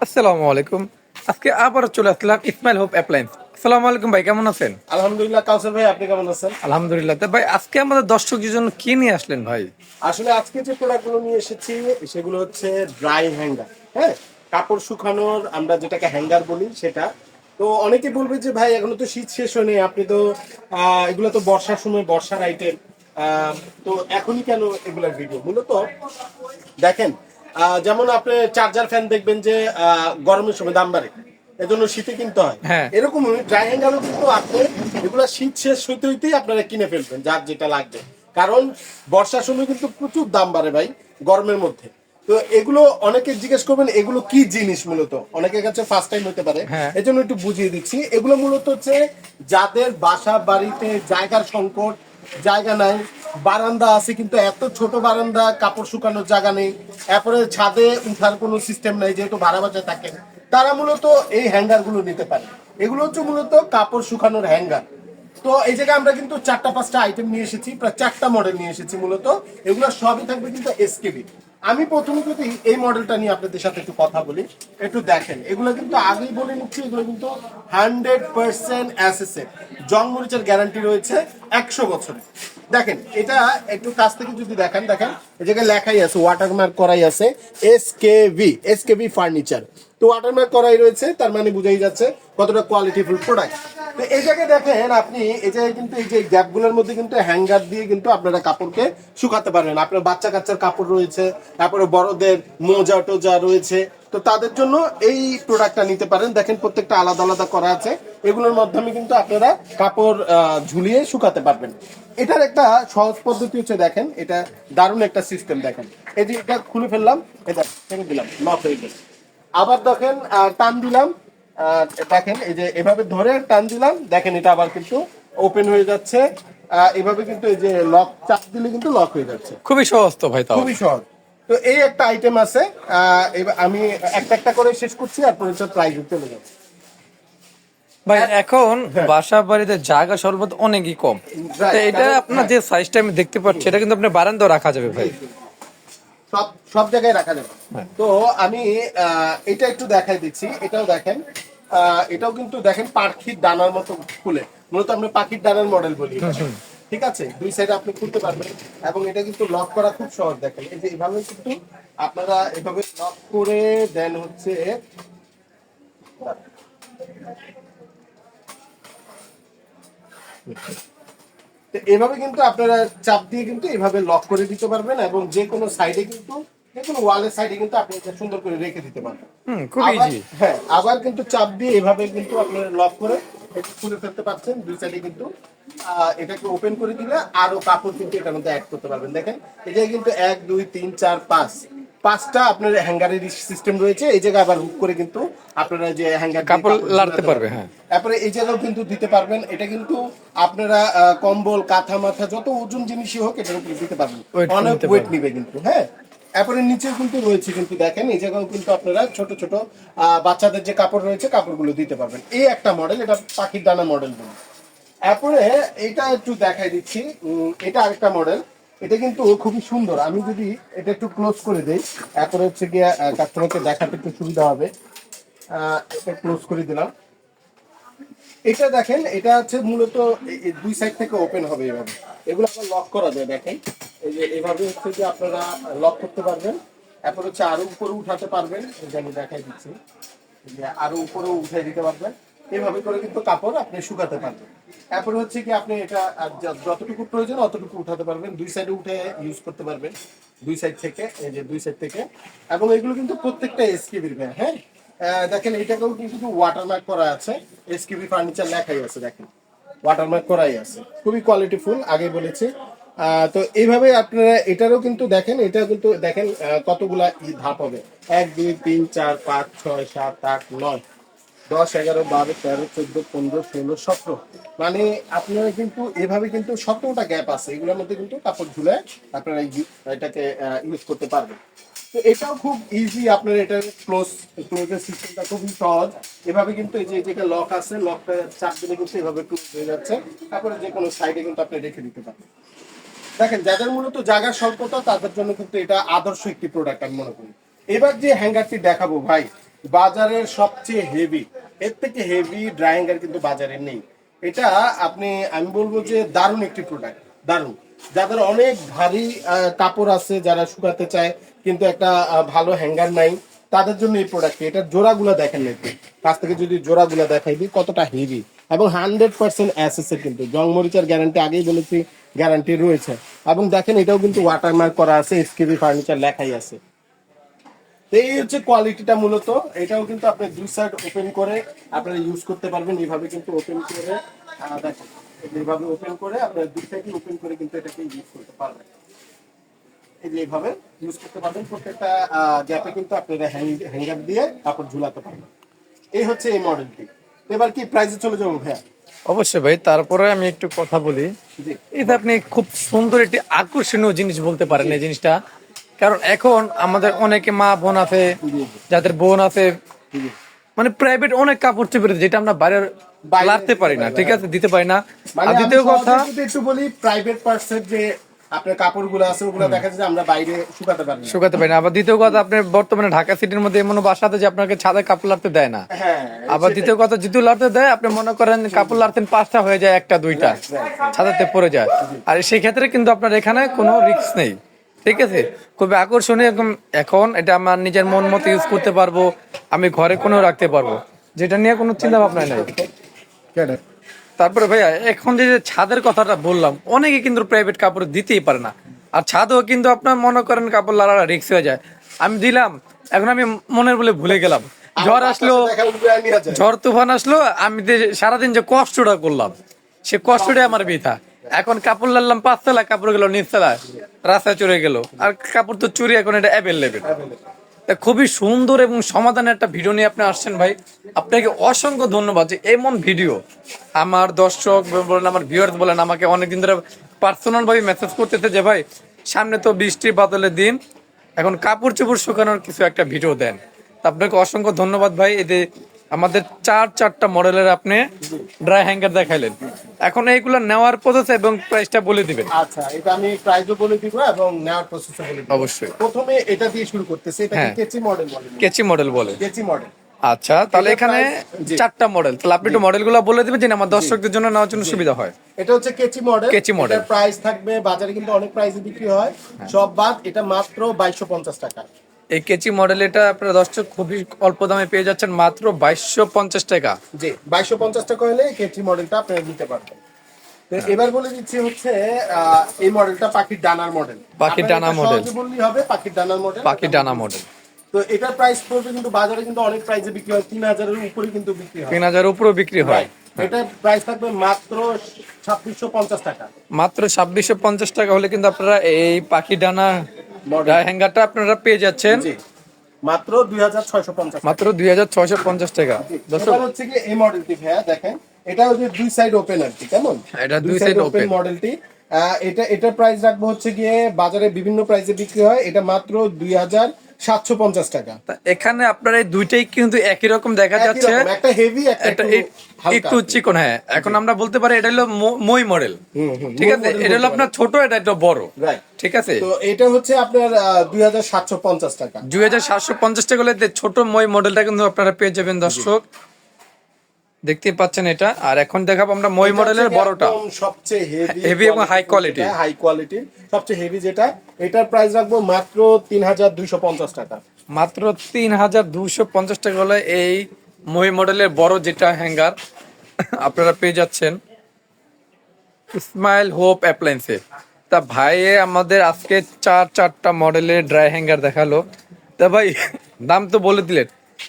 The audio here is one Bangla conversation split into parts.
আসসালামু আলাইকুম। আজকে আবার চলে আসলাম ইসমাইল হোপ অ্যাপ্লায়েন্স আসসালামু আলাইকুম ভাই কেমন আছেন? আলহামদুলিল্লাহ কাউসার ভাই আপনি কেমন আছেন? আলহামদুলিল্লাহ। ভাই আজকে আমাদের দর্শকের জন্য কি নিয়ে আসলেন ভাই? আসলে আজকে যে প্রোডাক্টগুলো নিয়ে এসেছি সেগুলো হচ্ছে ড্রাই হ্যাঙ্গার হ্যাঁ? কাপড় শুকানোর আমরা যেটাকে হ্যাঙ্গার বলি সেটা। তো অনেকে বলবে যে ভাই এখনও তো শীত শেষ হয়নি আপনি তো আহ, এগুলো তো বর্ষার সময় বর্ষার আইটেম তো এখনই কেন এগুলোর ভিডিও মূলত দেখেন যেমন আপনি চার্জার ফ্যান দেখবেন যে গরমের সময় দাম বাড়ে। এজন্য শীতে কিনতে হয়। হ্যাঁ। এরকম ড্রাই হ্যাঙ্গারও কিন্তু আপনি এগুলো শীত শেষ হইতে হইতেই আপনারা কিনে ফেলবেন যার যেটা লাগবে। কারণ বর্ষার সময় কিন্তু প্রচুর দাম বাড়ে ভাই গরমের মধ্যে। তো এগুলো অনেকে জিজ্ঞেস করবেন এগুলো কি জিনিস মূলত? অনেকের কাছে ফার্স্ট টাইম হতে পারে। হ্যাঁ। এই জন্য একটু বুঝিয়ে দিচ্ছি। এগুলো মূলত হচ্ছে যাদের বাসা বাড়িতে জায়গার সংকট জায়গা নাই বারান্দা আছে, কিন্তু এত ছোট বারান্দা, কাপড় শুকানোর জায়গা নেই। এরপরে ছাদে উঠার কোনো সিস্টেম নাই, যেহেতু ভাড়া বাজায় থাকে। তারা মূলত এই হ্যাঙ্গারগুলো নিতে পারে। এগুলো হচ্ছে মূলত কাপড় শুকানোর হ্যাঙ্গার তো এই জায়গায় আমরা কিন্তু চারটা, পাঁচটা আইটেম নিয়ে এসেছি, প্রায় চারটা মডেল নিয়ে এসেছি মূলত। এগুলো সবই থাকবে কিন্তু এসকেবি আমি প্রথমে যদি এই মডেলটা নিয়ে আপনাদের সাথে একটু কথা বলি, একটু দেখেন। এগুলো কিন্তু আগেই বলে নিচ্ছি, এগুলো কিন্তু হান্ড্রেড পার্সেন্ট অ্যাসেসের জং মরিচের গ্যারান্টি রয়েছে একশো বছরে। দেখেন, এটা একটু কাছ থেকে যদি দেখেন দেখেন, এই জায়গায় লেখাই আছে ওয়াটারমার্ক করাই আছে S K V S K V furniture তো ওয়াটারমার্ক করাই রয়েছে, তার মানে বুঝাই যাচ্ছে কতটা কোয়ালিটিফুল প্রোডাক্ট তো এই জায়গায় দেখেন আপনি, এই জায়গায় কিন্তু এই যে গ্যাপগুলোর মধ্যে কিন্তু হ্যাঙ্গার দিয়ে কিন্তু আপনারা কাপড়কে শুকাতে পারবেন। আপনার বাচ্চা কাচ্চার কাপড় রয়েছে, তারপরে বড়দের মোজা টোজা রয়েছে। তো তাদের জন্য এই প্রোডাক্টটা নিতে পারেন। দেখেন, প্রত্যেকটা আলাদা আলাদা করা আছে। এগুলোর মাধ্যমে কিন্তু আপনারা কাপড় ঝুলিয়ে শুকাতে পারবেন। এটার একটা সহজ পদ্ধতি হচ্ছে দেখেন এটা দারুণ একটা সিস্টেম দেখেন। এই যে এটা খুলে ফেললাম এটা দিলাম লক হয়ে গেল আবার দেখেন টান দিলাম দেখেন এই যে এভাবে ধরে টান দিলাম দেখেন এটা আবার কিন্তু ওপেন হয়ে যাচ্ছে। আহ, এভাবে কিন্তু এই যে লক চাপ দিলে কিন্তু লক হয়ে যাচ্ছে। খুবই সহজ তো ভাই খুবই সহজ। তো এই একটা আইটেম আছে আমি একটা একটা করে শেষ করছি আর পরে প্রাইস চলে যাচ্ছে। ভাই এখন বাসা বাড়িতে জায়গা সর্বত অনেকই কম। তো এটা আপনার যে সাইজটা আমি দেখতে পাচ্ছি এটা কিন্তু আপনার বারান্দাও রাখা যাবে ভাই। সব সব জায়গায় রাখা যাবে। হ্যাঁ। তো আমি এটা একটু দেখাই দিচ্ছি এটাও দেখেন। আহ, এটাও কিন্তু দেখেন পাখির ডানার মতো খুলে মূলত আমরা পাখির ডানার মডেল বলি ঠিক আছে? দুই সাইডে আপনি খুলতে পারবেন। এবং এটা কিন্তু লক করা খুব সহজ দেখেন। এই যে এভাবে কিন্তু আপনারা এভাবে লক করে দেন হচ্ছে তো এভাবে কিন্তু আপনারা চাপ দিয়ে কিন্তু এভাবে লক করে দিতে পারবেন এবং যে কোনো সাইডে কিন্তু যে কোনো ওয়ালের সাইডে কিন্তু আপনি এটা সুন্দর করে রেখে দিতে পারবেন। খুব আবার- ইজি হ্যাঁ আবার কিন্তু চাপ দিয়ে এভাবে কিন্তু আপনারা লক করে এটা খুলে ফেলতে পারছেন। দুই সাইডে কিন্তু আহ, এটাকে ওপেন করে দিলে আরও কাপড় কিন্তু এটার মধ্যে অ্যাড করতে পারবেন। দেখেন এটাই কিন্তু এক দুই তিন চার পাঁচ। পাঁচটা আপনার হ্যাঙ্গারের সিস্টেম রয়েছে এই জায়গায় আবার হুক করে কিন্তু আপনারা যে হ্যাঙ্গার কাপড় লাড়তে পারবে, হ্যাঁ। তারপরে এই জায়গাও কিন্তু দিতে পারবেন এটা কিন্তু আপনারা কম্বল কাঁথা মাথা যত ওজন জিনিসই হোক এটার উপরে দিতে পারবেন। অনেক ওয়েট। নিবে কিন্তু হ্যাঁ? তারপরে নিচে কিন্তু রয়েছে কিন্তু দেখেন এই জায়গাও কিন্তু আপনারা ছোট ছোট বাচ্চাদের যে কাপড় রয়েছে কাপড়গুলো দিতে পারবেন। এই একটা মডেল এটা পাখির দানা মডেল বলি তারপরে এটা একটু দেখাই দিচ্ছি এটা আরেকটা মডেল এটা কিন্তু খুবই সুন্দর। আমি যদি এটা একটু ক্লোজ করে দেই, এরপরে হচ্ছে গিয়ে কাস্টমারকে দেখাতে একটু সুবিধা হবে। এটা ক্লোজ করে দিলাম। এটা দেখেন, এটা হচ্ছে মূলত দুই সাইড থেকে ওপেন হবে এভাবে। এগুলো আবার লক করা যায়, দেখেন। এই যে, এভাবে হচ্ছে যে আপনারা লক করতে পারবেন। এরপর হচ্ছে আরও উপরে উঠাতে পারবেন। এটা আমি দেখাই দিচ্ছি। আরও উপরে উঠে দিতে পারবেন। এভাবে করে কিন্তু কাপড় আপনি শুকাতে পারবেন। এরপর হচ্ছে কি আপনি এটা যতটুকু প্রয়োজন অতটুকু উঠাতে পারবেন। দুই সাইডে উঠে ইউজ করতে পারবেন। দুই সাইড থেকে, এই যে দুই সাইড থেকে। এবং এগুলো কিন্তু প্রত্যেকটা এসকিবির হ্যাঁ? দেখেন, এটাকেও কিন্তু ওয়াটারমার্ক করা আছে। এসকিবি ফার্নিচার লেখাই আছে, দেখেন। ওয়াটারমার্ক করাই আছে। খুবই কোয়ালিটিফুল আগে বলেছি। তো এইভাবে আপনারা এটারও কিন্তু দেখেন, এটা কিন্তু দেখেন কতগুলা ধাপ হবে। এক, দুই, তিন, চার, পাঁচ, ছয়, সাত, আট, নয়। দশ, এগারো, বারো, তেরো, চোদ্দ, পনেরো, ষোলো, সতেরো। মানে আপনারা কিন্তু, এভাবে কিন্তু সতেরোটা গ্যাপ আছে, এগুলোর মধ্যে কিন্তু কাপড় ঝুলে আপনারা এটাকে ইউজ করতে পারবেন। তো এটাও খুব ইজি আপনার এটার ক্লোজ ক্লোজের সিস্টেমটা খুবই সহজ। এভাবে কিন্তু এই যে, যেটা লক আছে লকটা চাপ দিলে কিন্তু এভাবে ক্লোজ হয়ে যাচ্ছে। তারপরে যে কোনো সাইডে কিন্তু আপনি রেখে দিতে পারবেন দেখেন, যাদের মূলত জায়গার স্বল্পতা, তাদের জন্য কিন্তু এটা আদর্শ একটি প্রোডাক্ট আমি মনে করি। এবার যে হ্যাঙ্গারটি দেখাবো ভাই বাজারের সবচেয়ে হেভি এর থেকে হেভি ড্রাইঙ্গার কিন্তু বাজারে নেই। এটা আপনি, আমি বলব যে দারুণ একটি প্রোডাক্ট দারুণ। যাদের অনেক ভারী কাপড় আছে যারা শুকাতে চায়, কিন্তু একটা ভালো হ্যাঙ্গার নাই, তাদের জন্য এই প্রোডাক্ট এটার জোড়াগুলো দেখেন না একটু। কাছ থেকে যদি জোড়াগুলো দেখাই দিই, কতটা হেভি এবং হান্ড্রেড পার্সেন্ট অ্যাসেসের কিন্তু। জং মরিচার গ্যারান্টি আগেই বলেছি গ্যারান্টি রয়েছে। এবং দেখেন এটাও কিন্তু ওয়াটারমার্ক করা আছে এসকেবি ফার্নিচার লেখাই আছে। তো এই হচ্ছে কোয়ালিটিটা মূলত। এটাও কিন্তু আপনি দুই সাইড ওপেন করে আপনারা ইউজ করতে পারবেন। এইভাবে কিন্তু ওপেন করে দেখেন এইভাবে ওপেন করে আপনারা দুই সাইড ওপেন করে কিন্তু এটাকে ইউজ করতে পারবেন। এইভাবে ইউজ করতে পারবেন। প্রত্যেকটা গ্যাপে কিন্তু আপনারা হ্যাঙ্গার দিয়ে কাপড় ঝুলাতে পারবেন। এই হচ্ছে এই মডেলটি এবার কি প্রাইসে চলে যাব ভাইয়া? অবশ্যই ভাই তারপরে আমি একটু কথা বলি। এটা আপনি খুব সুন্দর একটি আকর্ষণীয় জিনিস বলতে পারেন এই জিনিসটা। কারণ এখন আমাদের অনেকে মা বোন আছে যাদের বোন আছে মানে প্রাইভেট অনেক কাপড় চোপড় যেটা আমরা বাইরে বাইরে লাড়তে পারি না ঠিক আছে? দিতে পারি না। মানে আর দ্বিতীয় কথা একটু বলি প্রাইভেট পার্সের যে আপনার কাপড়গুলো আছে ওগুলো দেখা যায় আমরা বাইরে শুকাতে পারি না। শুকাতে পারি না। আবার দ্বিতীয় কথা আপনি বর্তমানে ঢাকা সিটির মধ্যে এমন বাসাতে যে আপনাকে ছাদে কাপড় লাড়তে দেয় না। হ্যাঁ আবার দ্বিতীয় কথা যদি লাড়তে দেয় আপনি মনে করেন কাপড় লাড়তেন পাঁচটা হয়ে যায় একটা দুইটা ছাদাতে পড়ে যায়। আর সেই ক্ষেত্রে কিন্তু আপনার এখানে কোনো রিস্ক নেই। ঠিক আছে? খুবই আকর্ষণীয় এবং এখন এটা আমার নিজের মন মতো ইউজ করতে পারব আমি ঘরে কোনো রাখতে পারব। যেটা নিয়ে কোনো চিন্তা ভাবনা নেই। তারপরে ভাইয়া এখন যে ছাদের কথাটা বললাম অনেকে কিন্তু প্রাইভেট কাপড় দিতেই পারে না। আর ছাদও কিন্তু আপনার মনে করেন কাপড় লাড়া রিক্স হয়ে যায়। আমি দিলাম এখন আমি মনের বলে ভুলে গেলাম। ঝড় আসলো। ঝড় তুফান আসলো আমি সারাদিন যে কষ্টটা করলাম সে কষ্টটাই আমার বৃথা। এখন কাপড় লাড়লাম পাঁচতলা কাপড় গেল নিচতলা রাস্তায় চড়ে গেল। আর কাপড় তো চুরি এখন এটা অ্যাভেলেবেল তা খুবই সুন্দর এবং সমাধানের একটা ভিডিও নিয়ে আপনি আসছেন ভাই। আপনাকে অসংখ্য ধন্যবাদ যে এমন ভিডিও আমার দর্শক বলেন, আমার ভিউয়ার্স বলেন, আমাকে অনেকদিন ধরে পার্সোনাল ভাবে মেসেজ করতেছে যে, ভাই, সামনে তো বৃষ্টি, বাদলের দিন। এখন কাপড় চোপড় শুকানোর কিছু একটা ভিডিও দেন। আপনাকে অসংখ্য ধন্যবাদ ভাই। এতে আমাদের চার চারটা মডেলের আপনি ড্রাই হ্যাঙ্গার দেখাইলেন। এখন এইগুলো নেওয়ার প্রসেস এবং প্রাইসটা বলে দিবেন। আচ্ছা এটা আমি প্রাইসও বলে দিব এবং নেওয়ার প্রসেসও বলে দিব। অবশ্যই। প্রথমে এটা দিয়ে শুরু করতেছে এটা হ্যাঁ। কেচি মডেল বলে? কেচি মডেল বলে। কেচি মডেল আচ্ছা তাহলে এখানে চারটা মডেল তাহলে আপনি একটু মডেলগুলো বলে দিবেন যে আমার দর্শকদের জন্য নেওয়ার জন্য সুবিধা হয়। এটা হচ্ছে কেচি মডেল কেচি মডেল হ্যাঁ। প্রাইস থাকবে বাজারে কিন্তু অনেক প্রাইসে বিক্রি হয়। সব বাদ এটা মাত্র বাইশশো পঞ্চাশ টাকা। এই কেচি মডেল এটা আপনার দর্শক খুবই অল্প দামে পেয়ে যাচ্ছেন মাত্র বাইশশো পঞ্চাশ টাকা। জি বাইশশো পঞ্চাশ টাকা হলে কেচি মডেলটা আপনারা নিতে পারবেন। তো এবার বলে দিচ্ছি হচ্ছে এই মডেলটা পাখির ডানার মডেল পাখির ডানা model। বললেই হবে পাখির ডানার মডেল পাখি ডানা মডেল তো এটার প্রাইস পড়বে কিন্তু বাজারে কিন্তু অনেক প্রাইসে বিক্রি হয়। তিন হাজারের উপরে কিন্তু বিক্রি হয়। তিন হাজার উপরেও বিক্রি হয়। এটার প্রাইস থাকবে মাত্র ছাব্বিশশো পঞ্চাশ টাকা। মাত্র ছাব্বিশশো পঞ্চাশ টাকা হলে কিন্তু আপনারা এই পাখি ডানা মডেল হ্যাঙ্গারটা আপনারা পেয়ে যাচ্ছেন। মাত্র দুই হাজার ছয়শো পঞ্চাশ মাত্র দুই হাজার ছয়শো পঞ্চাশ টাকা। হচ্ছে কি এই মডেলটি ভাইয়া দেখেন। এটা হচ্ছে দুই সাইড ওপেন আর কি কেমন? এটা দুই সাইড ওপেন। মডেলটি এটা এটার প্রাইস রাখব হচ্ছে গিয়ে বাজারে বিভিন্ন প্রাইসে বিক্রি হয়। এটা মাত্র দুই হাজার সাতশো পঞ্চাশ টাকা। এখানে আপনার এই দুইটাই কিন্তু একই রকম দেখা যাচ্ছে। একটা হেভি একটা একটা চিকন হ্যাঁ। এখন আমরা বলতে পারি এটা হলো মই মডেল। ঠিক আছে? এটা হলো আপনার ছোট এটা একটু বড়। ঠিক আছে? তো এটা হচ্ছে আপনার দুই হাজার সাতশো পঞ্চাশ টাকা। দুই হাজার সাতশো পঞ্চাশ টাকা হলে ছোট মই মডেলটা কিন্তু আপনারা পেয়ে যাবেন দর্শক। দেখতে পাচ্ছেন এটা। আর এখন দেখাবো আমরা মই মডেলের বড়টা। সবচেয়ে হেভি Heavy এবং হাই কোয়ালিটি হাই কোয়ালিটি সবচেয়ে হেভি যেটা। এটার প্রাইস রাখব মাত্র তিন হাজার দুইশো পঞ্চাশ টাকা। মাত্র তিন হাজার দুশো পঞ্চাশ টাকা হলে এই মই মডেলের বড় যেটা হ্যাঙ্গার। আপনারা পেয়ে যাচ্ছেন স্মাইল হোপ অ্যাপ্লায়েন্সে। তা ভাইয়ে আমাদের আজকে চার চারটা মডেলের ড্রাই হ্যাঙ্গার দেখাল। তা ভাই দাম তো বলে দিলেন।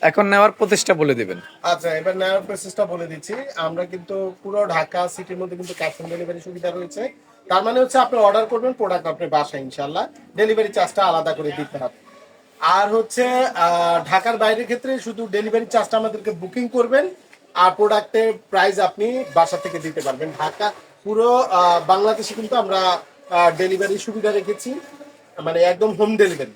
এখন নেওয়ার প্রচেষ্টা বলে দিবেন। আচ্ছা এবার নেওয়ার প্রসেসটা বলে দিচ্ছি। আমরা কিন্তু পুরো ঢাকা সিটির মধ্যে কিন্তু ক্যাশ অন ডেলিভারি সুবিধা রয়েছে। তার মানে হচ্ছে আপনি অর্ডার করবেন প্রোডাক্ট আপনার বাসায় ইনশাল্লাহ ডেলিভারি চার্জটা আলাদা করে দিতে হবে। আর হচ্ছে ঢাকার বাইরের ক্ষেত্রে শুধু ডেলিভারি চার্জটা আমাদেরকে বুকিং করবেন, আর প্রোডাক্টের প্রাইস আপনি বাসা থেকে দিতে পারবেন। ঢাকা পুরো বাংলাদেশে কিন্তু আমরা ডেলিভারি সুবিধা রেখেছি। মানে একদম হোম ডেলিভারি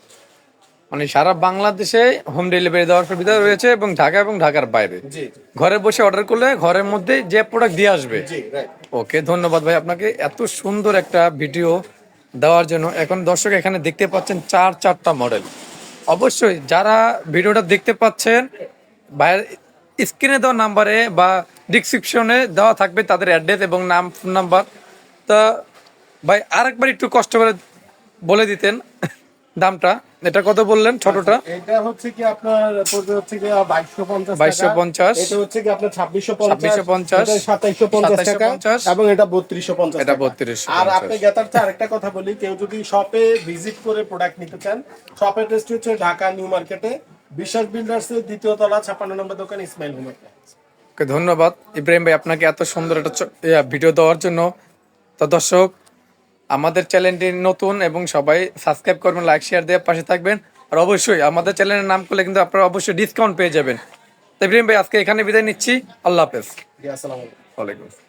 মানে সারা বাংলাদেশে হোম ডেলিভারি দেওয়ার সুবিধা রয়েছে এবং ঢাকা এবং ঢাকার বাইরে। ঘরে বসে অর্ডার করলে ঘরের মধ্যে যে প্রোডাক্ট দিয়ে আসবে। ওকে ধন্যবাদ ভাই আপনাকে। এত সুন্দর একটা ভিডিও দেওয়ার জন্য এখন দর্শক এখানে দেখতে পাচ্ছেন চার চারটা মডেল অবশ্যই যারা ভিডিওটা দেখতে পাচ্ছেন ভাইয়ের স্ক্রিনে দেওয়া নাম্বারে বা ডিসক্রিপশনে দেওয়া থাকবে তাদের অ্যাড্রেস এবং নাম ফোন নাম্বার তা ভাই আরেকবার একটু কষ্ট করে বলে দিতেন। দামটা? এটা কত বললেন ছোটটা? এটা হচ্ছে কি আপনার পড়বে হচ্ছে কি বাইশশো পঞ্চাশ 2250 এটা হচ্ছে কি আপনার ছাব্বিশশো পঞ্চাশ 2650 সাতাইশশো পঞ্চাশ টাকা। এবং এটা বত্রিশশো পঞ্চাশ এটা টাকা। 3250 আর আপনি গেতারতে আরেকটা কথা বলি কেউ যদি শপে ভিজিট করে প্রোডাক্ট নিতে চান শপের অ্যাড্রেস হচ্ছে ঢাকা নিউ মার্কেটে বিশ্বাস বিল্ডার্স এর দ্বিতীয় তলা ছাপ্পান্ন নম্বর দোকান ইসমাইল হোমের। ধন্যবাদ। ইব্রাহিম ভাই আপনাকে এত সুন্দর একটা ভিডিও দেওয়ার জন্য। তো দর্শক আমাদের চ্যানেলটি নতুন এবং সবাই সাবস্ক্রাইব করবেন লাইক শেয়ার দিয়ে পাশে থাকবেন। আর অবশ্যই আমাদের চ্যানেলের নাম করলে কিন্তু আপনারা অবশ্যই ডিসকাউন্ট পেয়ে যাবেন। তো ইব্রাহিম ভাই আজকে এখানে বিদায় নিচ্ছি। আল্লাহ হাফেজ। আসসালামু আলাইকুম। ওয়ালাইকুম আসসালাম।